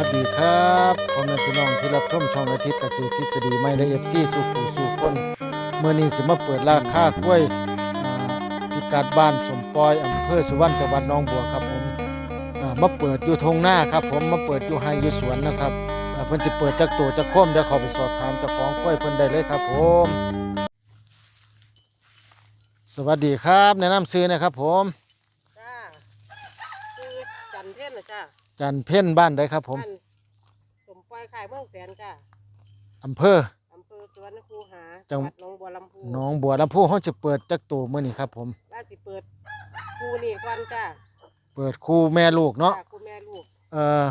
วัสดีครับพ่อแม่พี่น้องที่รับชมช่องอาทิตย์เกษตรทฤษฎีไม่และเอฟซีสุขูสุขคนเมื่อนี้สิมาเปิดราคากล้วยพิกัดบ้านสมปอยอำเภอสุวรรณจังหวัดหนองบัวครับผมมาเปิดอยู่ทงหน้าครับผมมาเปิดอยู่ไฮอยู่สวนนะครับเพิ่นสิเปิดจักตัวจักโคมเดี๋ยวขอไปสอบถามจ้าของกล้วยเพิ่นได้เลยครับผมสวัสดีครับแนะนำซื้อนะครับผมจ้าคือจันเทนนะจ้า จันเพ่นบ้านใดครับ ผมบ้านสมปอยขายเมืองแสนจ้าอำเภอ อำเภอสวนคูหาจังหวัดหนองบัวลำพูหนองบัวลำพูเขาจะเปิดจักตัวมื้อนี้ครับ ผม ล่าสิเปิดคูนี่ก่อนจ้าเปิดคู่แม่ลูกเนาะจ้กูแม่ลูกเอ่อ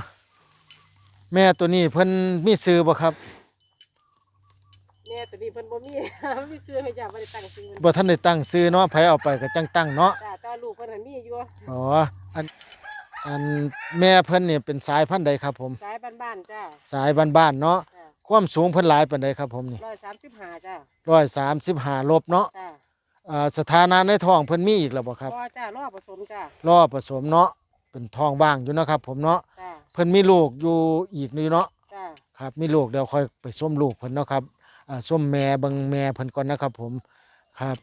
แม่ตัวนี้เพิ่นมีซื้อบ่ครับแม่ตัวนี้เพิ่นบ่มี มีซื้อให้จ้าบ่ได้ตั้งซื้อบ่ทันได้ตั้งซื้อเนาะไผเอาไปก็จังตั้งเนาะจ้าแต่ลูกเพิ่นน่ะมีอยู่อ๋ออัน อันแม่เพิ่นนี่เป็นสายพันธุ์ใดครับผม สายบ้านๆจ้าสายบ้านๆเนาะจ้าความสูงเพิ่นหลายปานใดครับผมนี่135จ้า135ลบเนาะจ้าอ่าสถานะในท้องเพิ่นมีอีกแล้วบ่ครับรอจ้ารอผสมจ้ารอผสมเนาะเป็นท้องว่างอยู่เนาะครับ ผมเนาะจ้าเพิ่นมีลูกอยู่อีกนี่เนาะจ้าครับมีลูกเดี๋ยวค่อยไปส้มลูกเพิ่นเนาะครับอ่าส้มแม่เบิ่งแม่เพิ่นก่อนนะครับ ผมครับ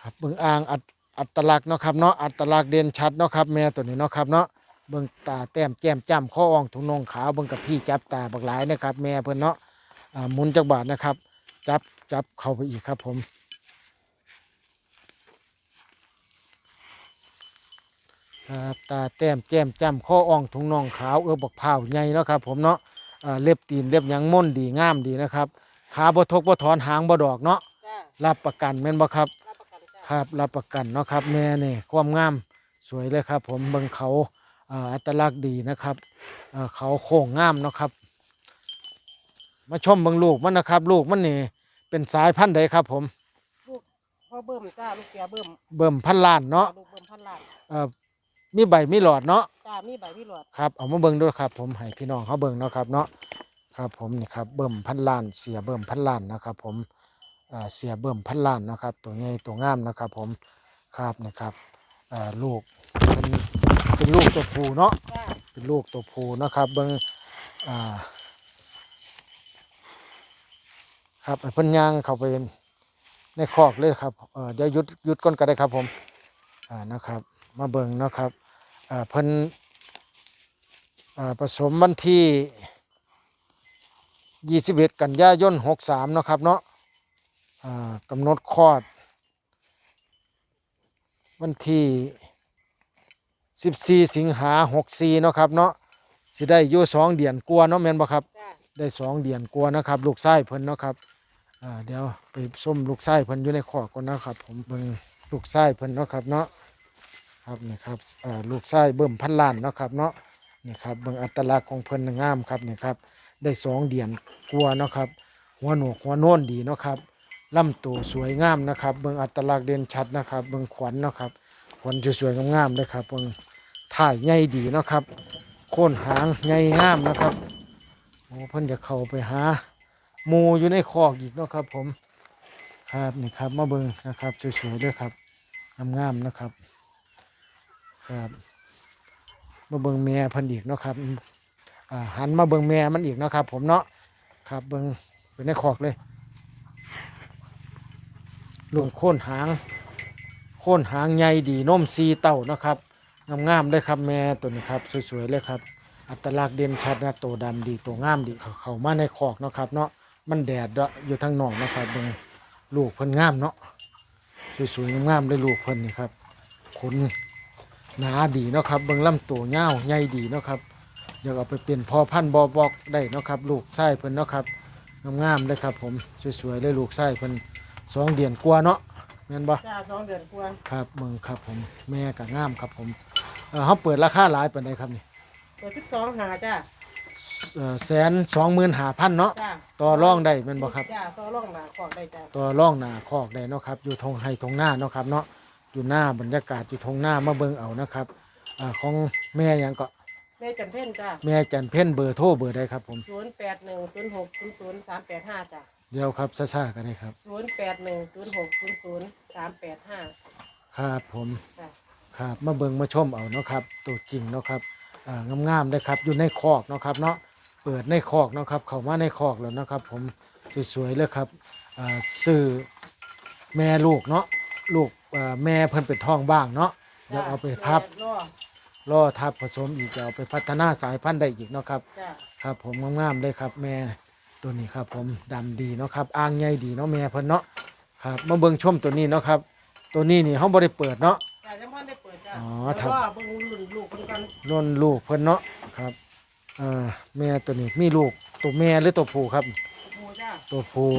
ครับเบิ่งอ่างอัต อัตลักษณ์เนาะครับเนาะอัตลักษณ์เด่นชัดเนาะครับแม่ตัวนี้เนาะครับเนาะเบิ่งตาแต้มแจ่มจ้ำข้ออ่องถุงนงขาวเบิ่งกับพี่จับตาบักหลายนะครับ แม่เพิ่นเนาะอ่าหมุนจักบาทนะครับ จับจับเข้าไปอีกครับผมครับตาแต้มแจ่มจ้ำข้ออ่องถุงนองขาวเออบักพร้าวใหญ่เนาะครับผมเนาะอ่าเล็บตีนเล็บหยังม่นดีงามดีนะครับ ขาบ่ทกบ่ถอนหางบ่ดอกเนาะจ้ารับประกันแม่นบ่ครับ ครับรับประกันเนาะครับแม่นี่ความงามสวยเลยครับ ผมเบิ่งเขาอ่าอัตลักษณ์ดีนะครับอ่าเขาโค้งงามเนาะครับ มาชมเบิ่งลูกมันนะครับ ลูกมันนี่เป็นสายพันธุ์ใดครับ ผมลูกพ่อเบิ่มจ้าลูกเสียเบิ่มเบิ่มพันล้านเนาะลูกเบิ่มพันล้านเอ่อมีใบมีหลอดเนาะจ้ามีใบมีหลอดครับเอามาเบิ่งด้วยครับ ผมให้พี่น้องเขาเบิ่งเนาะครับเนาะครับผมนี่ครับเบิ่มพันล้านเสียเบิ่มพันล้านนะครับ ผมอ่า เสียเบิ่มพันล้านนะครับ ตัวใหญ่ตัวงามนะครับ ผมครับนะครับลูกเป็นเป็นลูกตัวผู้เนาะเป็นลูกตัวผู้นะครับเบิ่งครับพิ่นยางเข้าไปในคอกเลยครับเออเดี๋ยวหยุดหยุดก่อนก็ได้ครับผมนะครับ มาเบิ่งนะครับเพิ่นผสมวันที่ 21 กันยายน 63 นะครับเนาะ กำหนดคลอด วันที่ 14 สิงหา64เนาะครับเนาะสิได้อยู่2เดือนกว่าเนาะแม่นบ่ครับจ้าได้2เดือนกว่านะครับ ลูกไส้เพิ่นเนาะครับอ่าเดี๋ยวไปส้มลูกไส้เพิ่นอยู่ในคอกก่อนนะครับ ผมเบิ่งลูกไส้เพิ่นเนาะครับเนาะครับนี่ครับอ่าลูกไส้เบิ่มพันล้านเนาะครับเนาะนี่ครับเบิ่งอัตลักษณ์ของเพิ่นน่ะงามครับนี่ครับได้สองเดือนกลัวาเนาะครับหัวโหนกหัวโน้นดีเนาะครับ ลำตัวสวยงามนะครับ เบิ่งอัตลักษณ์เด่นชัดนะครับ เบิ่งขวัญเนาะครับ ขวัญสวยๆงามๆเลยครับเบิ่งถ่ายใหญ่ดีเนาะครับ โค่นหางใหญ่งามนะครับโอ้เพิ่นจะเข้าไปหาหมูอยู่ในคอกอีกเนาะครับ ผมครับนี่ครับมาเบิ่งนะครับสวยๆด้วยครับงามๆนะครับ ครับมาเบิ่งแม่เพันอีกเนาะครับอ่าหันมาเบิ่งแม่มันอีกเนาะครับ ผมเนาะครับเบิ่งเป็นในคอกเลย ลุงโค่นหาง โค่นหางใหญ่ดีนมซีเต้านะครับงามๆเลยครับแม่ตัวนี้ครับสวยๆเลยครับอัตลักษณ์เด่นชัดนะตัวดำดีตัวงามดีเขาเข้ามาในคอกนะครับเนาะมันแดดด้วยอยู่ทางนอกนะครับเบิ่งลูกเพิ่นงามเนาะสวยๆงามๆเลยลูกเพิ่นนี่ครับขนหนาดีเนาะครับเบิ่งลำตัวเงาใหญ่ดีเนาะครับอยากเอาไปเป็นพอพันบอบอกได้เนาะครับ ลูกไส้เพิ่นเนาะครับงามๆเลยครับผมสวยๆเลยลูกไส้เพิ่น สองเดือนกว่าเนาะแม่นบ่จ้าสองเดือนกว่าครับเมืองครับผมแม่ก็งามครับผมเออเขาเปิดราคาหลายปานใดครับนี่เปิดสิบสองหาจ้าเอ่อแสนสองหมื่นห้าพันเนาะจ้าต่อรองได้แม่นบ่ครับ จ้าต่อรองหนาขอกได้จ้าต่อรองหน้าคอกได้เนาะครับ อยู่ทงไฮทงหน้าเนาะครับเนาะอยู่หน้าบรรยากาศอยู่ทงหน้ามาเบิ่งเอานะครับอ่าของแม่หยังก็แม่จันเพ่นจ้าแม่จันเพ่นเบอร์โทรเบอร์ใดครับผม ศูนย์แปดหนึ่งศูนย์หกศูนย์ศูนย์สามแปดห้าจ้า เดี๋ยวครับซ่าๆกันได้ครับ ศูนย์แปดหนึ่งศูนย์หกศูนย์ศูนย์สามแปดห้า ครับผมจ้าครับมาเบิ่งมาชมเอาเนาะครับตัวจริงเนาะครับอ่างามๆได้ครับอยู่ในคอกเนาะครับเนาะเปิดในคอกเนาะครับเข้ามาในคอกแล้วนะครับ ผมสวยๆเลยครับอ่าซื้อแม่ลูกเนาะลูกอ่าแม่เพิ่นเป็นท้องบ้างเนาะอยากเอาไปทับรอล่อทับผสมอีกจะเอาไปพัฒนาสายพันธุ์ได้อีกเนาะครับ จ้ะครับผมงามๆเลยครับแม่ ตัวนี้ครับผมดำดีเนาะครับอ่างใหญ่ดีเนาะแม่เพิ่นเนาะครับมาเบิ่งชมตัวนี้เนาะครับ ตัวนี้นี่เฮาบ่ได้เปิดเนาะจ้ะยังบ่ได้เปิดจ้ะอ๋อแต่ครับว่าเบิ่งรุ่นลูกเพิ่นกันนนลูกเพิ่นเนาะครับเอ่อแม่ตัวนี้มีลูกตัวแม่หรือตัวผู้ครับ โอ้จ้ะตัวผู้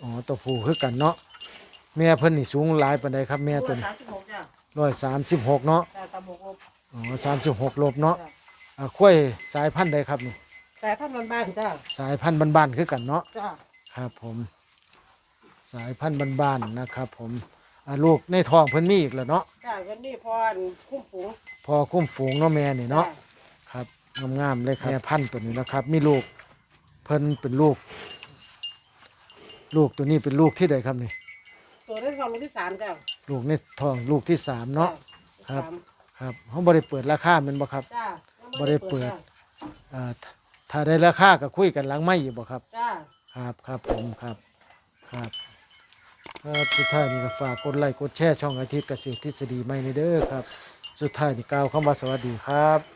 อ๋อตัวผู้คือกันเนาะแม่เพิ่นนี่สูงหลายปานใดครับแม่ตัวนี้36จ้ะร้อยสามสิบหกเนาะจ้ะตำบกลบอ๋อสามสิบหกลบเนาะจ้ะอ่าข้วยสายพันธุ์ใดครับนี่ สายพันธุ์บ้านๆจ้ะสายพันธุ์บ้านๆคือกันเนาะจ้ะครับผม สายพันธุ์บ้านๆนะครับ ผมอ่าลูกในท้องเพิ่นมีอีกแล้วเนาะจ้ะวันนี้พออันคุ้มฝูงพอคุ้มฝูงเนาะแม่นี่เนาะจ้ครับงามๆเลยครับแม่พันธุ์ตัวนี้นะครับ มีลูกเพิ่นเป็นลูก ลูกตัวนี้เป็นลูกที่ใดครับนี่ ตัวได้ทองลูกที่สามจ้ะลูกในท้องลูกที่สามเนาะจ้ครับสามครับเขาบ่ได้เปิดราคาแมันบ่ครับจ้ะบ่ได้เปิดอ่าถ้า ถ้าได้ราคาก็คุยกันหลังไม่อยู่บ่ครับ จ้ะครับครับผมครับครับครับสุดท้ายนี่ก็ฝากกดไลค์กดแชร์ช่องอาทิตย์เกษตรทฤษฎีใหม่ในเด้อครับ สุดท้ายนี่กล่าวคำว่าสวัสดีครับ